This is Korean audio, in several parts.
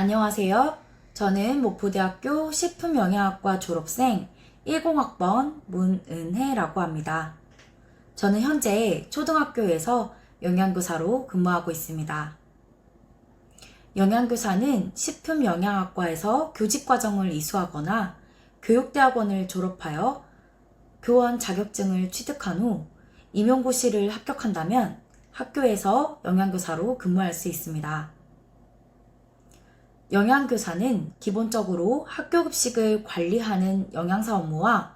안녕하세요. 저는 목포대학교 식품영양학과 졸업생 10학번 문은혜라고 합니다. 저는 현재 초등학교에서 영양교사로 근무하고 있습니다. 영양교사는 식품영양학과에서 교직과정을 이수하거나 교육대학원을 졸업하여 교원 자격증을 취득한 후 임용고시를 합격한다면 학교에서 영양교사로 근무할 수 있습니다. 영양교사는 기본적으로 학교 급식을 관리하는 영양사 업무와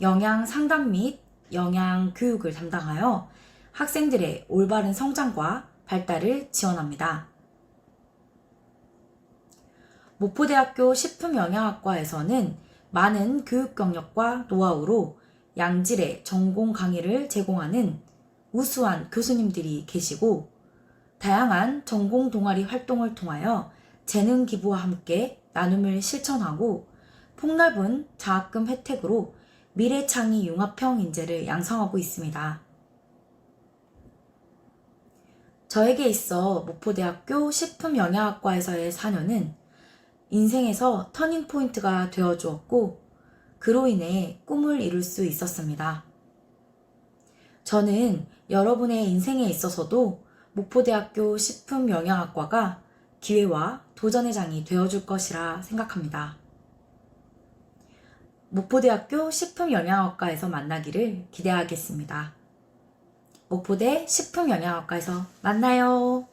영양 상담 및 영양 교육을 담당하여 학생들의 올바른 성장과 발달을 지원합니다. 목포대학교 식품영양학과에서는 많은 교육 경력과 노하우로 양질의 전공 강의를 제공하는 우수한 교수님들이 계시고 다양한 전공 동아리 활동을 통하여 재능 기부와 함께 나눔을 실천하고 폭넓은 장학금 혜택으로 미래창의 융합형 인재를 양성하고 있습니다. 저에게 있어 목포대학교 식품영양학과에서의 4년은 인생에서 터닝포인트가 되어 주었고, 그로 인해 꿈을 이룰 수 있었습니다. 저는 여러분의 인생에 있어서도 목포대학교 식품영양학과가 기회와 도전의 장이 되어줄 것이라 생각합니다. 목포대학교 식품영양학과에서 만나기를 기대하겠습니다. 목포대 식품영양학과에서 만나요.